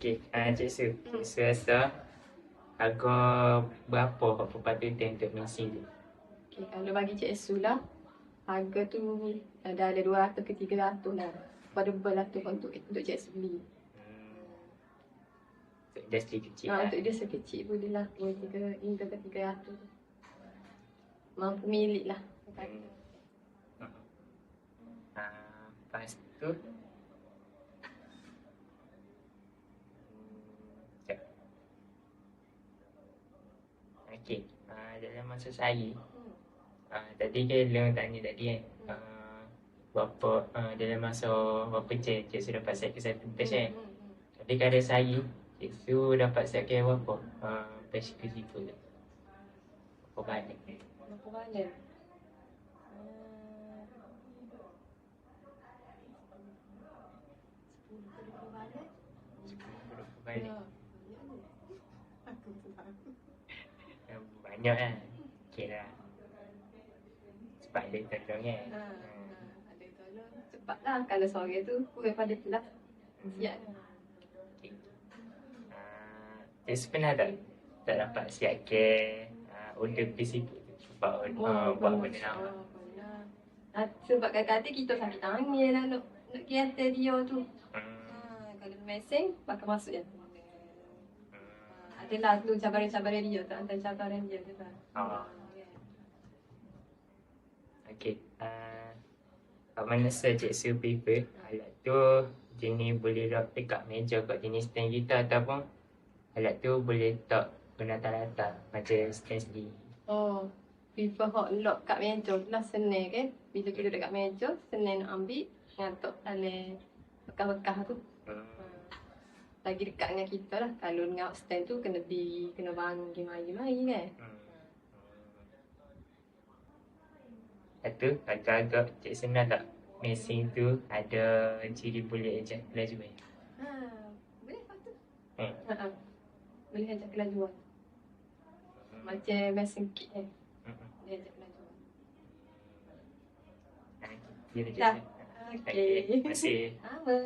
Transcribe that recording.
Okey, uh, Cik Su. Hmm. Su rasa harga berapa apa patutnya untuk mesin tu? Okay, kalau bagi Cik Su lah, harga tu ada ada 200 ke 300 lah. Pada belah tu untuk untuk Cik Su beli. Hmm. Untuk industri kecil Ha, lah. untuk dia sekecil boleh lah 2 3 hingga ke 300 tu. Mampu milik lah. Hmm. Uh, lepas tu Okey, uh, dalam masa sehari Hmm. uh, Tadi kan Leon tanya tadi kan uh, Berapa, uh, dalam masa berapa jam Cik Su dapat set ke satu batch kan Hmm, hmm, Tapi sehari Cik Su dapat set ke berapa uh, batch ke situ tu Berapa banyak hmm. Berapa banyak? Ah, sepuluh ke? Berapa banyak Ya, banyak ni. Aku pun tahu. Uh, Banyak kan Okey lah Sebab ada tolong kan Ha, Hmm. ha, ada tolong. Cepatlah kalau sore tu kurang pada tu lah. Siap. Okey. Uh, Cik Su pernah tak Tak dapat siap ke uh, Order PCP tu Sebab uh, buat benda lama Ah, sebab kadang-kadang kita sakit tangan lah nak nak kata dia tu. Hmm. Ha, kalau mesin, bakal masuk je. Hmm. Adalah tu cabaran-cabaran dia, tak antara cabaran dia tu lah. Oh. Okey. Uh, Kat mana saja Cik Su prefer Alat tu jenis boleh lock dekat meja kat jenis stand kita ataupun alat tu boleh letak guna atas-atas macam stand sendiri. Oh, prefer hot lock kat meja tu lah senang kan. Bila kita dekat meja, senang nak ambil, ngatok dalam bekas-bekas tu. Hmm. Lagi dekat dengan kita lah. Kalau dengan stand tu kena beli, kena bangun gimana-gimana kan. Hmm. Itu agak-agak Cik Senang tak mesin tu ada ciri boleh ejak kelajuan. Ha, boleh patut. Hmm. Ha, ha. Boleh ajak kelajuan. Macam mesin kit kan. Hmm. Boleh ajak kelajuan. Dia Dah. Cik Senang. Okey. Terima kasih. Apa?